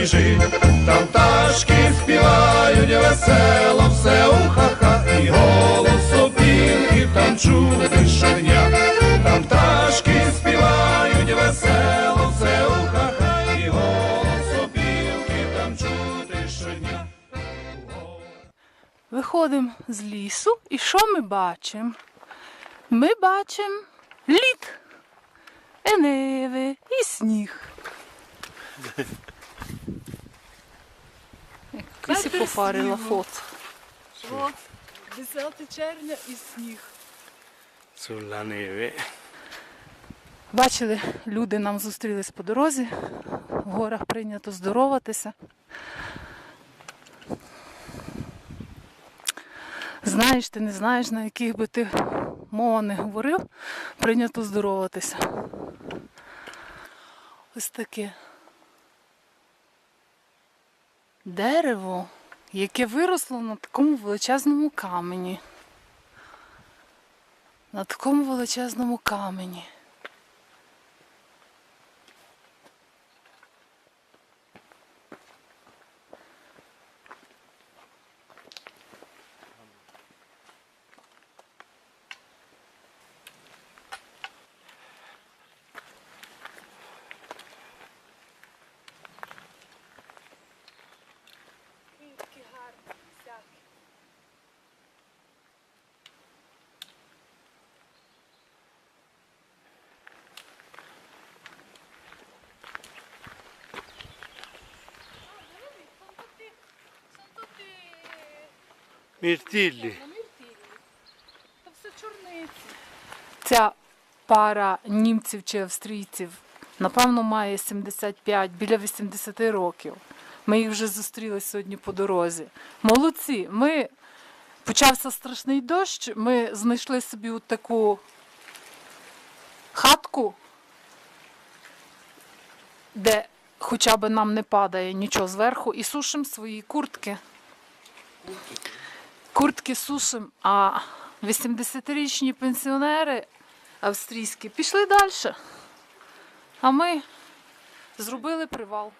біжить, там пташки співають весело, все у ха-ха, і голос опілки там чути щодня, там пташки співають весело, все у ха-ха, і голос опілки там чути щодня. Виходимо з лісу, і що ми бачимо? Ми бачимо лід, еневи і сніг. Якось і пофарила фото. От, 10 червня і сніг. sulla neve. Бачили, люди нам зустрілись по дорозі. В горах прийнято здороватися. Знаєш, ти не знаєш, на яких би ти мова не говорив, прийнято здороватися. Ось таке дерево, яке виросло на такому величезному камені. На такому величезному камені. Mirtilli. Ця пара німців чи австрійців, напевно, має 75, біля 80 років. Ми їх вже зустріли сьогодні по дорозі. Молодці. Ми почався страшний дощ. Ми знайшли собі от таку хатку, де хоча б нам не падає нічого зверху, і сушимо свої куртки. Куртки сушим, а 80-річні пенсіонери австрійські пішли далі. А ми зробили привал.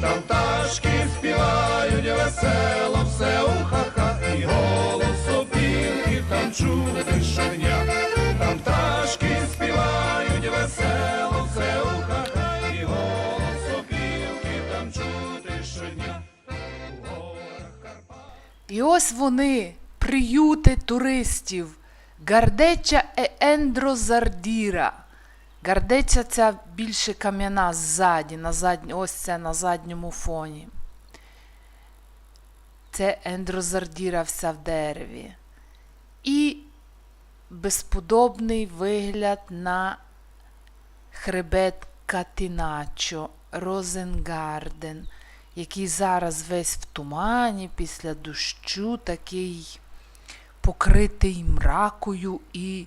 Там пташки співають весело, все у ха-ха, і голос опілки там чути щодня, там пташки співають весело, все у ха-ха, і голос опілки там чути Карпатах. І ось вони, приюти туристів, Гардеча е Ендрозардіра. Гардеча ця більше кам'яна ззаді, на задні, ось це на задньому фоні. Це ендрозардіра вся в дереві. І безподобний вигляд на хребет Катіначо, Розенгарден, який зараз весь в тумані після дощу, такий покритий мракою і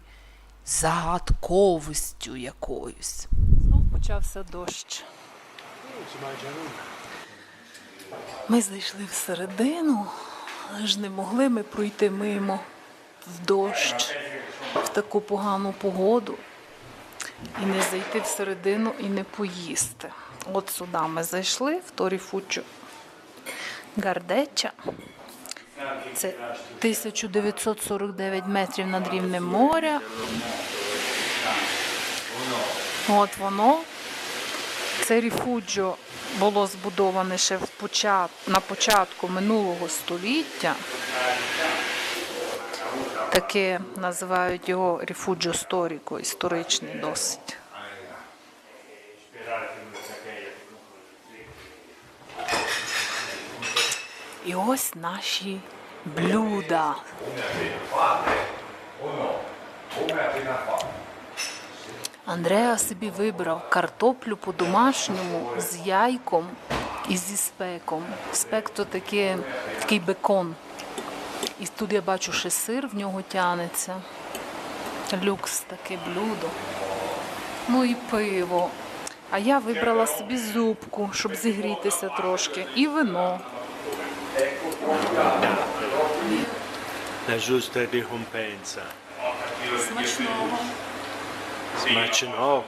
загадковістю якоюсь. Знову почався дощ. Ми зайшли всередину, але ж не могли ми пройти мимо в дощ, в таку погану погоду. І не зайти всередину і не поїсти. От сюди ми зайшли, в Торіфучу Гардеча. Це 1949 метрів над рівнем моря. От воно. Це ріфуджо було збудоване ще на початку минулого століття. Таке називають його ріфуджо сторіко, історичний досить. І ось наші блюда. Андреа собі вибрав картоплю по-домашньому з яйком і зі спеком. Спек то таке, такий бекон. І тут я бачу, ще сир в нього тянеться. Люкс таке блюдо. Ну і пиво. А я вибрала собі зубку, щоб зігрітися трошки. І вино. La giusta ricompensa. Смачного. Смачного.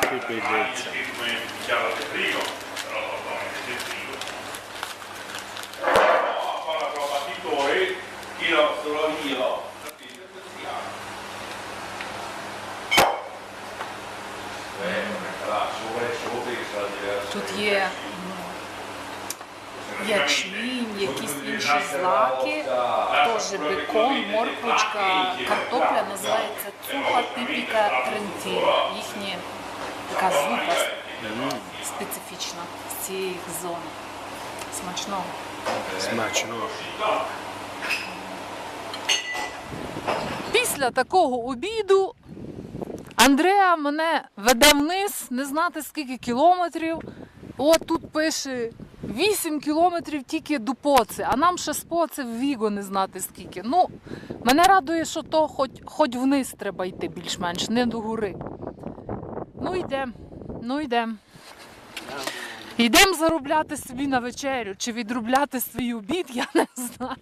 Che bellezza. Тут є ячмінь, якісь інші злаки, теж бекон, морквочка, картопля називається цупа типіка трентін. Їхня така зупа специфічна з цієї зони. Смачного. Смачного. Після такого обіду Андреа мене веде вниз, не знати скільки кілометрів. От тут пише 8 кілометрів тільки до Поци, а нам ще з Поци в Віго не знати скільки. Ну, мене радує, що то хоч, хоч вниз треба йти більш-менш, не до гори. Ну йдемо, ну йдемо. Йдемо заробляти собі на вечерю чи відробляти свій обід, я не знаю.